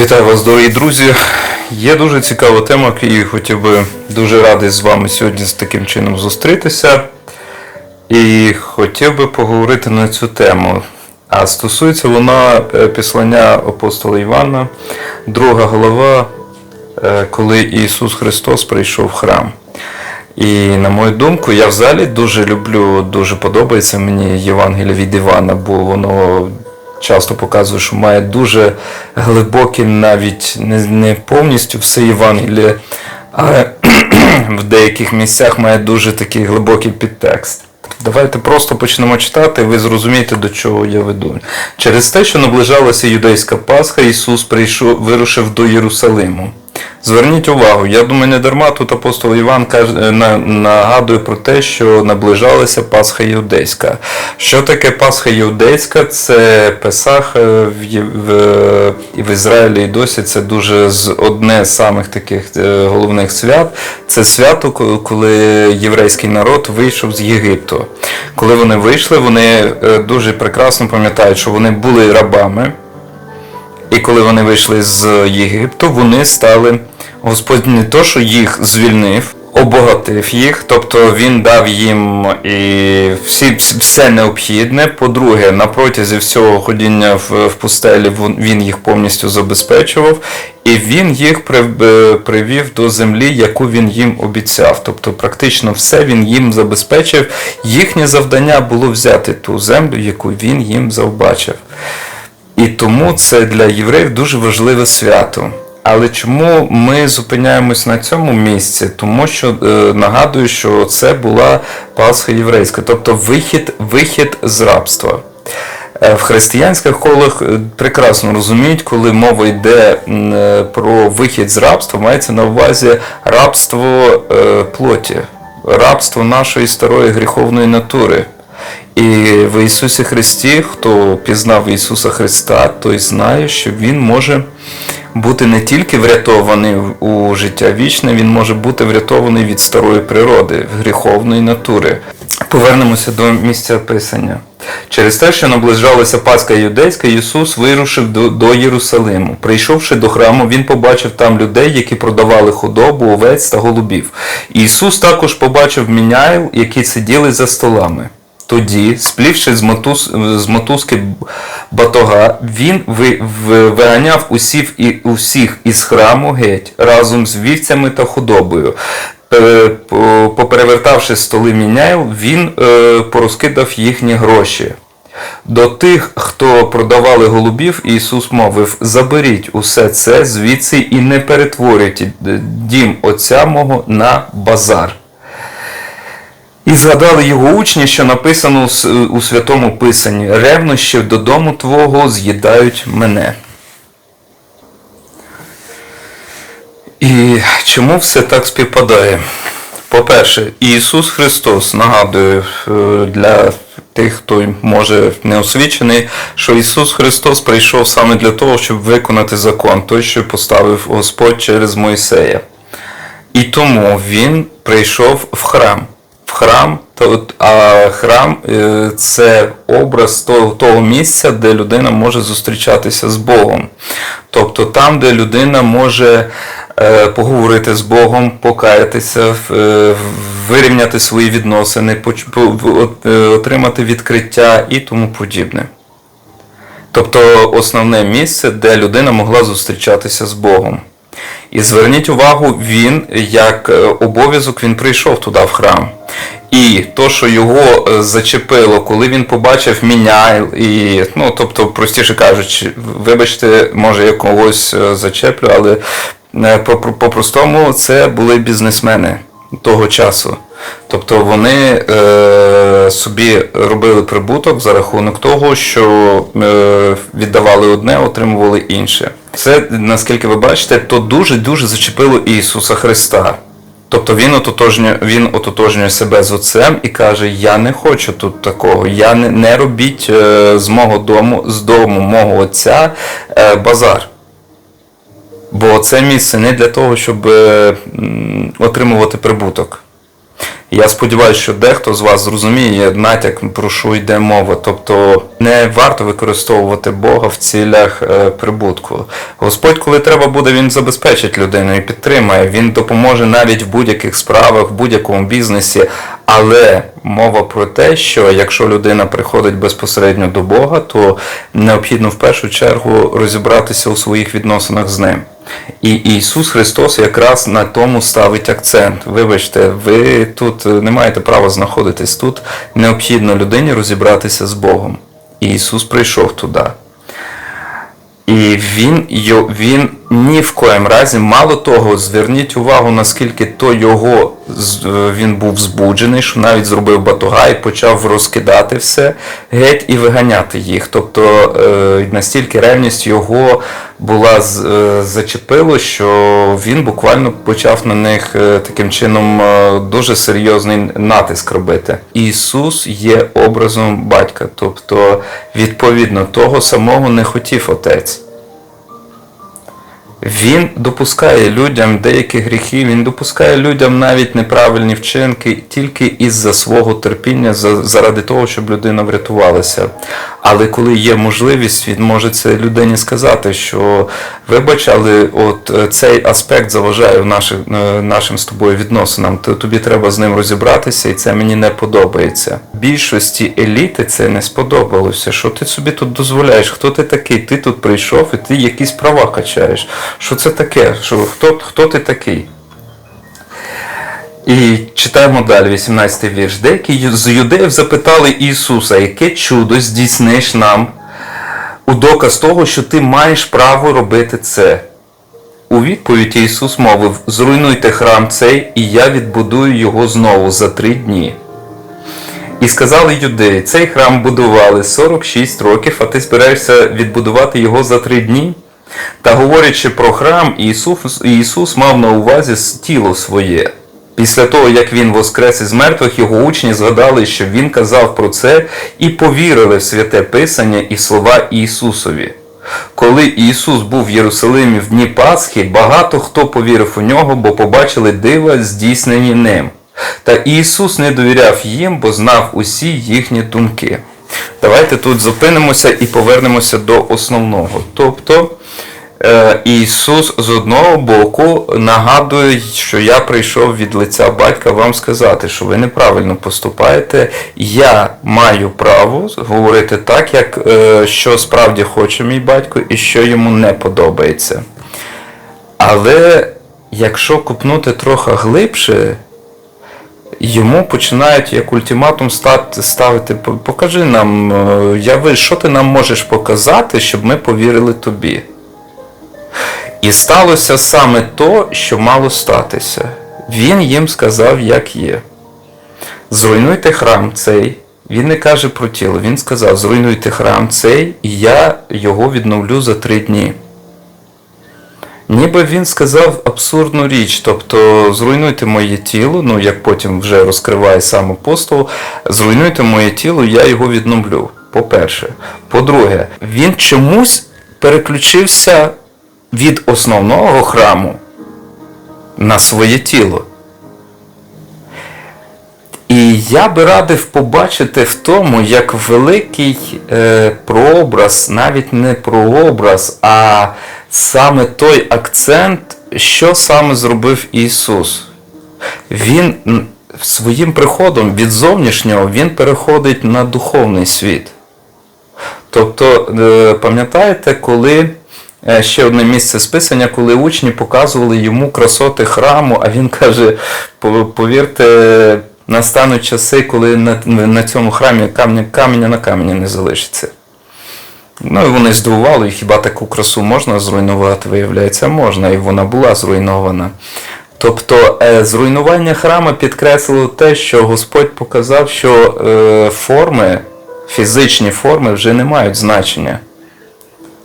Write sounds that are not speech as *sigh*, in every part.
Вітаю вас, дорогі друзі. Є дуже цікава тема, і хотів би дуже радий з вами сьогодні з таким чином зустрітися. І хотів би поговорити на цю тему. А стосується вона е, післання апостола Івана, друга глава, е, коли Ісус Христос прийшов в храм. І на мою думку, я взагалі дуже люблю, дуже подобається мені Євангелія від Івана, бо воно часто показує, що має дуже глибокі, навіть не, не повністю все Євангеліє, але *clears throat* в деяких місцях має дуже такий глибокий підтекст. Давайте просто почнемо читати, і ви зрозумієте, до чого я веду. Через те, що наближалася юдейська Пасха, Ісус прийшов, вирушив до Єрусалиму. Зверніть увагу, я думаю, не дарма тут апостол Іван на- нагадує про те, що наближалася Пасха Іудейська. Що таке Пасха Іудейська? Це Песах е, в, і в Ізраїлі і досі це дуже одне з самих таких е, головних свят. Це свято, коли єврейський народ вийшов з Єгипту. Коли вони вийшли, вони е, дуже прекрасно пам'ятають, що вони були рабами. І коли вони вийшли з Єгипту, вони стали. Господь не то, що їх звільнив, обогатив їх, тобто він дав їм і всі, все необхідне. По-друге, на протязі всього ходіння в, в пустелі він їх повністю забезпечував, і він їх прив- е, привів до землі, яку він їм обіцяв. Тобто, практично все він їм забезпечив. Їхнє завдання було взяти ту землю, яку він їм завбачив. І тому це для євреїв дуже важливе свято. Але чому ми зупиняємось на цьому місці? Тому що е, нагадую, що це була Пасха єврейська, тобто вихід, вихід з рабства. Е, В християнських колах е, прекрасно розуміють, коли мова йде про вихід з рабства, мається на увазі рабство плоті, рабство нашої старої гріховної натури. І в Ісусі Христі, хто пізнав Ісуса Христа, той знає, що Він може бути не тільки врятований у життя вічне, він може бути врятований від старої природи, гріховної натури. Повернемося до місця Писання. Через те, що наближалася Пасха юдейська, Ісус вирушив до, до Єрусалиму. Прийшовши до храму, він побачив там людей, які продавали худобу, овець та голубів. Ісус також побачив міняїл, які сиділи за столами. Тоді, сплівши з, мотуз, з мотузки батога, він ви, ви- виганяв усіх, і, усіх із храму геть разом з вівцями та худобою. Пе- Поперевертавши столи міняїл, він е, порозкидав їхні гроші. До тих, хто продавали голубів, Ісус мовив: Заберіть усе це звідси і не перетворюйте дім Отця мого на базар. І згадали його учні, що написано у Святому Писанні: ревнощів додому Твого з'їдають мене. І чому все так співпадає? По-перше, Ісус Христос нагадує е, для тих, хто може не освічений, що Ісус Христос прийшов саме для того, щоб виконати закон, той, що поставив Господь через Мойсея. І тому він прийшов в храм. В храм, то- а храм е, це образ того, того місця, де людина може зустрічатися з Богом. Тобто там, де людина може е, поговорити з Богом, покаятися, е, вирівняти свої відносини, отримати відкриття і тому подібне. Тобто основне місце, де людина могла зустрічатися з Богом. І зверніть увагу, він як е, обов'язок він прийшов туди в храм. І то, що його е, зачепило, коли він побачив міняйл, і, ну, тобто, простіше кажучи, вибачте, може я когось е, зачеплю, але по- по- по-простому це були бізнесмени того часу. Тобто вони е, собі робили прибуток за рахунок того, що е, віддавали одне, отримували інше. Це, наскільки ви бачите, то дуже-дуже зачепило Ісуса Христа. Тобто він ототожнює, він ототожнює себе з отцем і каже: Я не хочу тут такого, я не, не робіть е, з мого дому, з дому мого отця е, базар. Бо це місце не для того, щоб е, отримувати прибуток. Я сподіваюся, що дехто з вас зрозуміє натяк, про що йде мова. Тобто не варто використовувати Бога в цілях е, прибутку. Господь, коли треба буде, він забезпечить людину і підтримає. Він допоможе навіть в будь-яких справах, в будь-якому бізнесі. Але мова про те, що якщо людина приходить безпосередньо до Бога, то необхідно в першу чергу розібратися у своїх відносинах з ним. І Ісус Христос якраз на тому ставить акцент. Вибачте, ви тут не маєте права знаходитись. Тут необхідно людині розібратися з Богом. І Ісус прийшов туди. І він, він ні в коєм разі, мало того, зверніть увагу, наскільки то його е, він був збуджений, що навіть зробив батуга і почав розкидати все геть і виганяти їх. Тобто е, настільки ревність його була е, зачепило, що він буквально почав на них таким чином дуже серйозний натиск робити. Ісус є образом батька, тобто відповідно того самого не хотів отець. Він допускає людям деякі гріхи, він допускає людям навіть неправильні вчинки тільки із-за свого терпіння, за- заради того, щоб людина врятувалася. Але коли є можливість, він може це людині сказати, що вибач, але от е, цей аспект заважає в наших, е, нашим з тобою відносинам. То тобі треба з ним розібратися, і це мені не подобається. Більшості еліти це не сподобалося. Що ти собі тут дозволяєш? Хто ти такий? Ти тут прийшов і ти якісь права качаєш. Що це таке? Що, хто, хто ти такий? І читаємо далі, 18 вірш. Деякі з юдеїв запитали Ісуса, яке чудо здійсниш нам у доказ того, що ти маєш право робити це. У відповідь Ісус мовив: Зруйнуйте храм цей, і я відбудую його знову за три дні. І сказали юдеї, цей храм будували 46 років, а ти збираєшся відбудувати його за три дні? Та говорячи про храм, Ісус, Ісус мав на увазі тіло своє. Після того, як Він воскрес із мертвих, його учні згадали, що Він казав про це і повірили в святе Писання і слова Ісусові. Коли Ісус був в Єрусалимі в дні Пасхи, багато хто повірив у нього, бо побачили дива, здійснені ним. Та Ісус не довіряв їм, бо знав усі їхні думки. Давайте тут зупинимося і повернемося до основного. Тобто Ісус з одного боку нагадує, що я прийшов від лиця батька вам сказати, що ви неправильно поступаєте. Я маю право говорити так, як е, що справді хоче мій батько і що йому не подобається. Але якщо купнути трохи глибше, йому починають як ультиматум ставити, покажи нам, е, яви, що ти нам можеш показати, щоб ми повірили тобі. І сталося саме то, що мало статися. Він їм сказав, як є. Зруйнуйте храм цей. Він не каже про тіло, він сказав: зруйнуйте храм цей, і я його відновлю за три дні. Ніби він сказав абсурдну річ, тобто зруйнуйте моє тіло, ну як потім вже розкриває сам апостол, зруйнуйте моє тіло, я його відновлю. По-перше. По-друге, він чомусь переключився від основного храму на своє тіло. І я би радив побачити в тому, як великий е, прообраз, навіть не прообраз, а саме той акцент, що саме зробив Ісус. Він своїм приходом від зовнішнього він переходить на духовний світ. Тобто, е, пам'ятаєте, коли ще одне місце списання, коли учні показували йому красоти храму, а він каже: повірте, настануть часи, коли на, на цьому храмі камня, каменя на камені не залишиться. Ну і вони здивували, і хіба таку красу можна зруйнувати? Виявляється, можна, і вона була зруйнована. Тобто е, зруйнування храму підкреслило те, що Господь показав, що е, форми, фізичні форми вже не мають значення.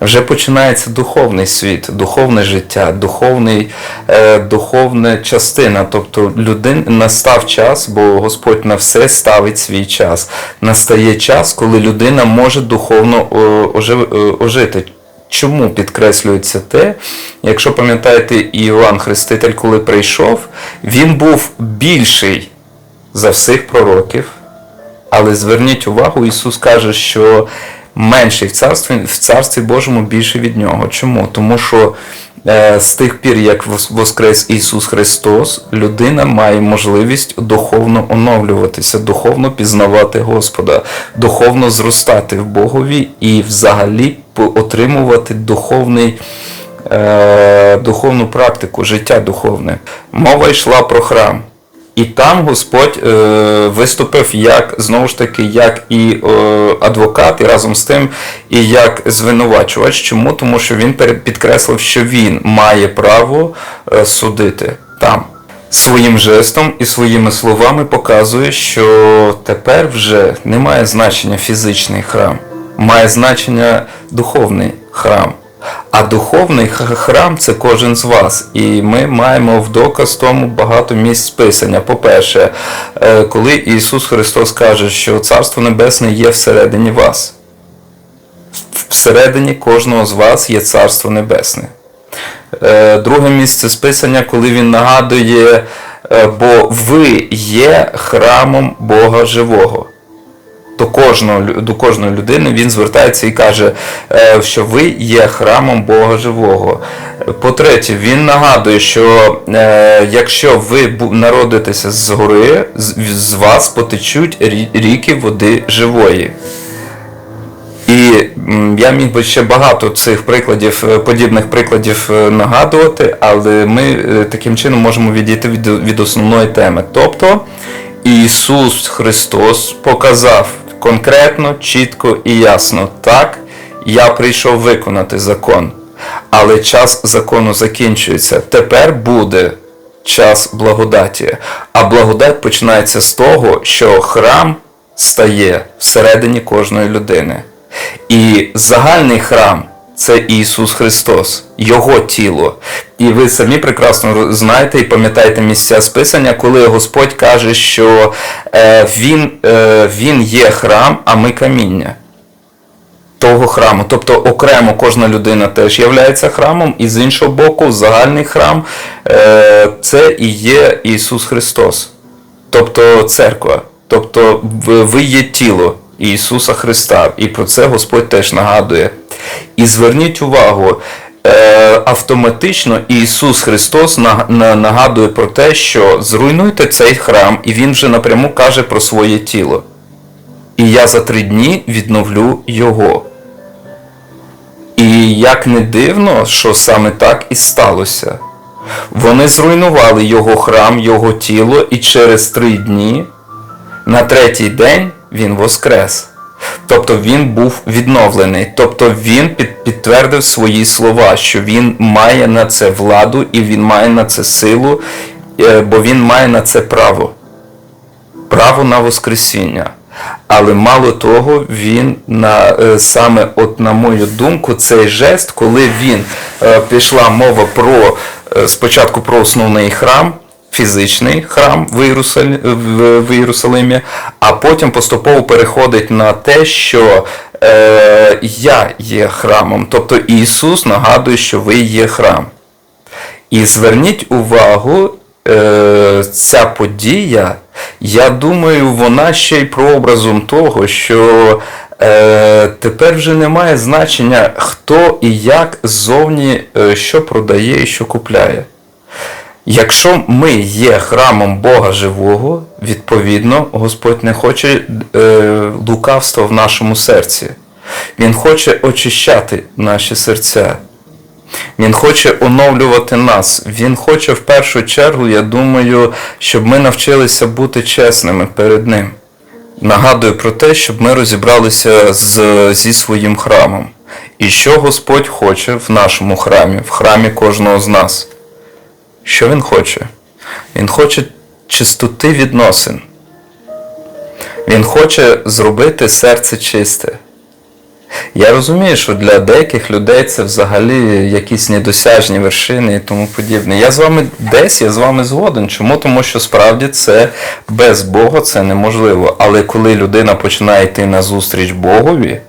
Вже починається духовний світ, духовне життя, духовний, е, духовна частина. Тобто людин настав час, бо Господь на все ставить свій час. Настає час, коли людина може духовно ожив- е, ожити. Чому підкреслюється те, якщо пам'ятаєте, Іоанн Хреститель, коли прийшов, він був більший за всіх пророків. Але зверніть увагу, Ісус каже, що менший в царстві, в царстві Божому більше від нього. Чому? Тому що е, з тих пір, як воскрес Ісус Христос, людина має можливість духовно оновлюватися, духовно пізнавати Господа, духовно зростати в Богові і взагалі отримувати духовний. Е, духовну практику, життя духовне. Мова йшла про храм. І там Господь е, виступив як знову ж таки, як і е, адвокат, і разом з тим, і як звинувачувач. Чому? Тому що він підкреслив, що він має право е, судити там. Своїм жестом і своїми словами показує, що тепер вже не має значення фізичний храм, має значення духовний храм. А духовний храм це кожен з вас. І ми маємо в доказ тому багато місць писання. По-перше, е, коли Ісус Христос каже, що Царство Небесне є всередині вас. Всередині кожного з вас є Царство Небесне. Е, Друге місце списання, коли він нагадує, е, бо ви є храмом Бога живого. До кожного, до кожної людини він звертається і каже, е, що ви є храмом Бога живого. По-третє, він нагадує, що е, якщо ви народитеся з, з вас потечуть ріки води живої. І я міг би ще багато цих прикладів, е, подібних прикладів нагадувати, але ми таким чином можемо відійти від, від основної теми. Тобто Ісус Христос показав конкретно, чітко і ясно, так, я прийшов виконати закон, але час закону закінчується. Тепер буде час благодаті. А благодать починається з того, що храм стає всередині кожної людини. І загальний храм це Ісус Христос, Його тіло. І ви самі прекрасно знаєте і пам'ятаєте місця списання, коли Господь каже, що е, він, е, він є храм, а ми каміння того храму. Тобто окремо кожна людина теж є храмом, і з іншого боку, загальний храм е, це і є Ісус Христос, тобто церква. Тобто ви є тіло Ісуса Христа, і про це Господь теж нагадує. І зверніть увагу, е, автоматично Ісус Христос на- на- нагадує про те, що зруйнуйте цей храм, і Він вже напряму каже про своє тіло. І я за три дні відновлю його. І як не дивно, що саме так і сталося. Вони зруйнували його храм, його тіло, і через три дні, на третій день, він воскрес. Тобто він був відновлений. Тобто він під, підтвердив свої слова, що він має на це владу і він має на це силу, е, бо він має на це право право на Воскресіння. Але мало того, він на е, саме, от на мою думку, цей жест, коли він е, пішла мова про спочатку про основний храм, фізичний храм в, Єрусалі, в, в Єрусалимі, а потім поступово переходить на те, що е, я є храмом. Тобто Ісус нагадує, що ви є храм. І зверніть увагу, е, ця подія, я думаю, вона ще й прообразом того, що е, тепер вже немає значення, хто і як ззовні е, що продає і що купляє. Якщо ми є храмом Бога живого, відповідно, Господь не хоче е, лукавства в нашому серці. Він хоче очищати наші серця. Він хоче оновлювати нас. Він хоче в першу чергу, я думаю, щоб ми навчилися бути чесними перед Ним. Нагадую про те, щоб ми розібралися з, зі своїм храмом. І що Господь хоче в нашому храмі, в храмі кожного з нас. Що Він хоче? Він хоче чистоти відносин. Він хоче зробити серце чисте. Я розумію, що для деяких людей це взагалі якісь недосяжні вершини і тому подібне. Я з вами десь, я з вами згоден. Чому? Тому що справді це без Бога це неможливо. Але коли людина починає йти на зустріч Богові,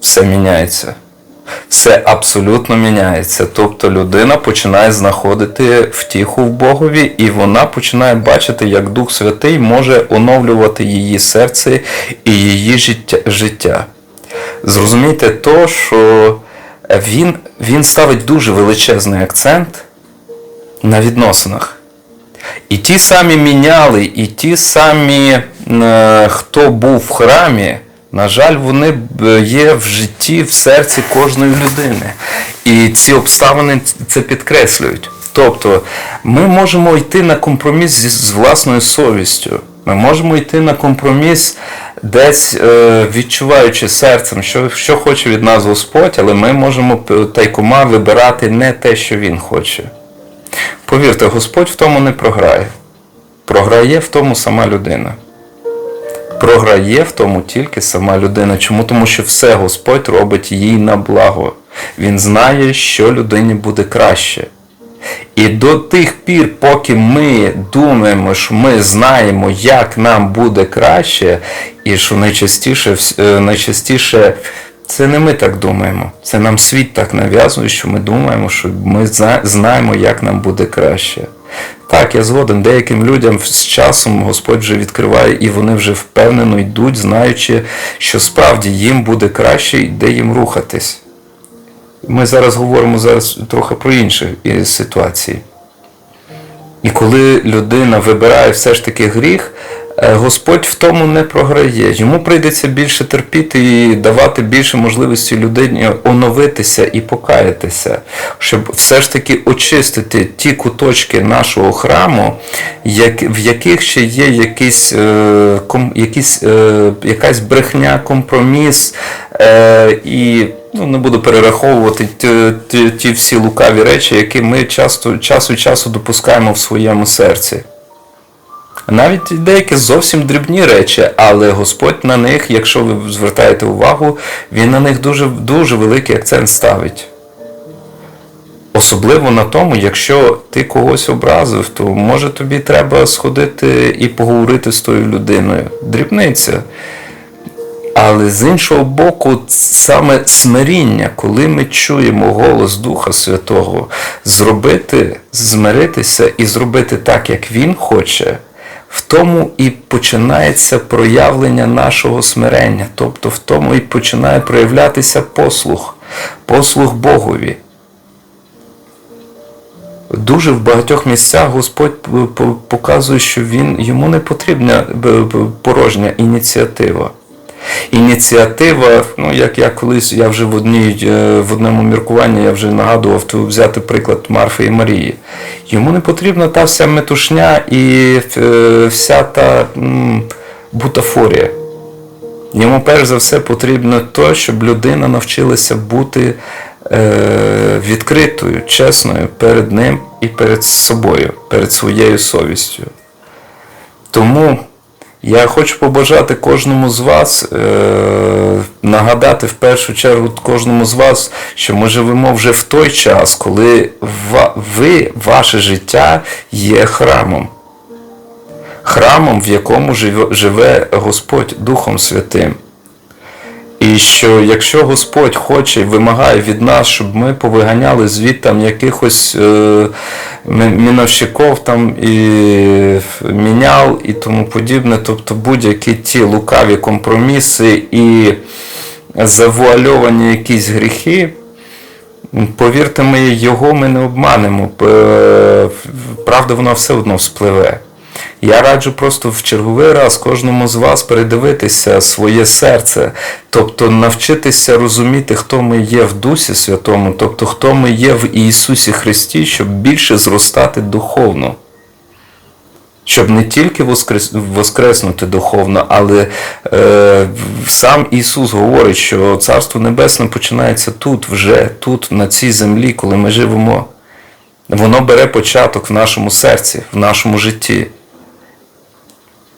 все міняється. Все абсолютно міняється. Тобто людина починає знаходити втіху в Богові, і вона починає бачити, як Дух Святий може оновлювати її серце і її життя. Зрозумійте то, що він, він ставить дуже величезний акцент на відносинах. І ті самі міняли, і ті самі, е, хто був в храмі, на жаль, вони є в житті, в серці кожної людини. І ці обставини це підкреслюють. Тобто ми можемо йти на компроміс з власною совістю. Ми можемо йти на компроміс, десь е, відчуваючи серцем, що, що хоче від нас Господь, але ми можемо тайкома вибирати не те, що Він хоче. Повірте, Господь в тому не програє. Програє в тому сама людина. Програє в тому тільки сама людина. Чому? Тому що все Господь робить їй на благо. Він знає, що людині буде краще. І до тих пір, поки ми думаємо, що ми знаємо, як нам буде краще, і що найчастіше, е, найчастіше це не ми так думаємо. Це нам світ так нав'язує, що ми думаємо, що ми знаємо, як нам буде краще. Так, я згоден, деяким людям з часом Господь вже відкриває, і вони вже впевнено йдуть, знаючи, що справді їм буде краще де їм рухатись. Ми зараз говоримо зараз трохи про інші е, ситуації. І коли людина вибирає все ж таки гріх, Господь в тому не програє. Йому прийдеться більше терпіти і давати більше можливості людині оновитися і покаятися, щоб все ж таки очистити ті куточки нашого храму, в яких ще є якийсь, е, якийсь, е, якась брехня, компроміс. Е, і ну, не буду перераховувати ті, ті, ті всі лукаві речі, які ми часто, час від часу допускаємо в своєму серці. Навіть деякі зовсім дрібні речі, але Господь на них, якщо ви звертаєте увагу, Він на них дуже, дуже великий акцент ставить. Особливо на тому, якщо ти когось образив, то може тобі треба сходити і поговорити з тою людиною. Дрібниця. Але з іншого боку, саме смиріння, коли ми чуємо голос Духа Святого, зробити, змиритися і зробити так, як Він хоче, в тому і починається проявлення нашого смирення, тобто в тому і починає проявлятися послух, послух Богові. Дуже в багатьох місцях Господь показує, що він, йому не потрібна порожня ініціатива. Ініціатива, ну як я колись, я вже в одній е, в одному міркуванні я вже нагадував то взяти приклад Марфи і Марії. Йому не потрібна та вся метушня і е, вся та м, бутафорія. Йому перш за все потрібно то, щоб людина навчилася бути е, відкритою, чесною перед ним і перед собою, перед своєю совістю. Тому я хочу побажати кожному з вас, е, нагадати в першу чергу кожному з вас, що ми живемо вже в той час, коли ви, ваше життя є храмом. Храмом, в якому живе- Господь Духом Святим. І що якщо Господь хоче і вимагає від нас, щоб ми повиганяли звідтам якихось е, там і мінял і тому подібне, тобто будь-які ті лукаві компроміси і завуальовані якісь гріхи, повірте мені, його ми не обманемо. Е, Правда, вона все одно вспливе. Я раджу просто в черговий раз кожному з вас передивитися своє серце, тобто навчитися розуміти, хто ми є в Дусі Святому, тобто хто ми є в Ісусі Христі, щоб більше зростати духовно. Щоб не тільки воскрес, воскреснути духовно, але е, сам Ісус говорить, що Царство Небесне починається тут, вже тут, на цій землі, коли ми живемо. Воно бере початок в нашому серці, в нашому житті.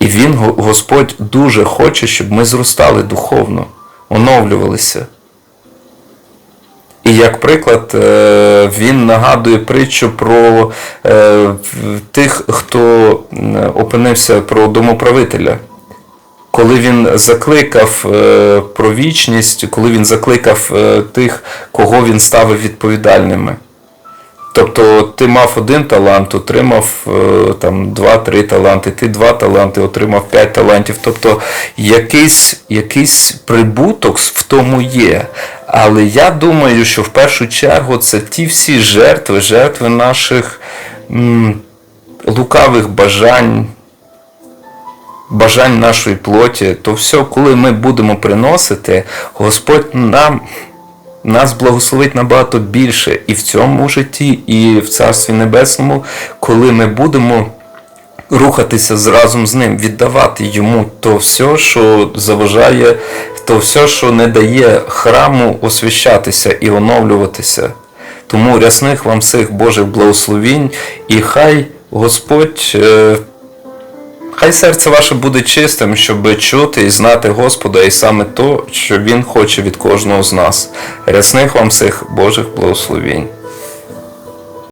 І Він, Господь, дуже хоче, щоб ми зростали духовно, оновлювалися. І як приклад, е, він нагадує притчу про е, тих, хто опинився про домоправителя. коли він закликав е, про вічність, коли він закликав тих, кого він ставив відповідальними. Тобто ти мав один талант, отримав е, там два-три таланти, ти два таланти, отримав п'ять талантів. Тобто якийсь, якийсь прибуток в тому є. Але я думаю, що в першу чергу це ті всі жертви, жертви наших м, лукавих бажань, бажань нашої плоті, то все, коли ми будемо приносити, Господь нам нас благословить набагато більше і в цьому житті, і в Царстві Небесному, коли ми будемо рухатися разом з ним, віддавати йому то все, що заважає, то все, що не дає храму освящатися і оновлюватися. Тому рясних вам всіх Божих благословінь, і хай Господь. Хай серце ваше буде чистим, щоб чути і знати Господа, і саме то, що Він хоче від кожного з нас. Рясних вам всіх Божих благословінь.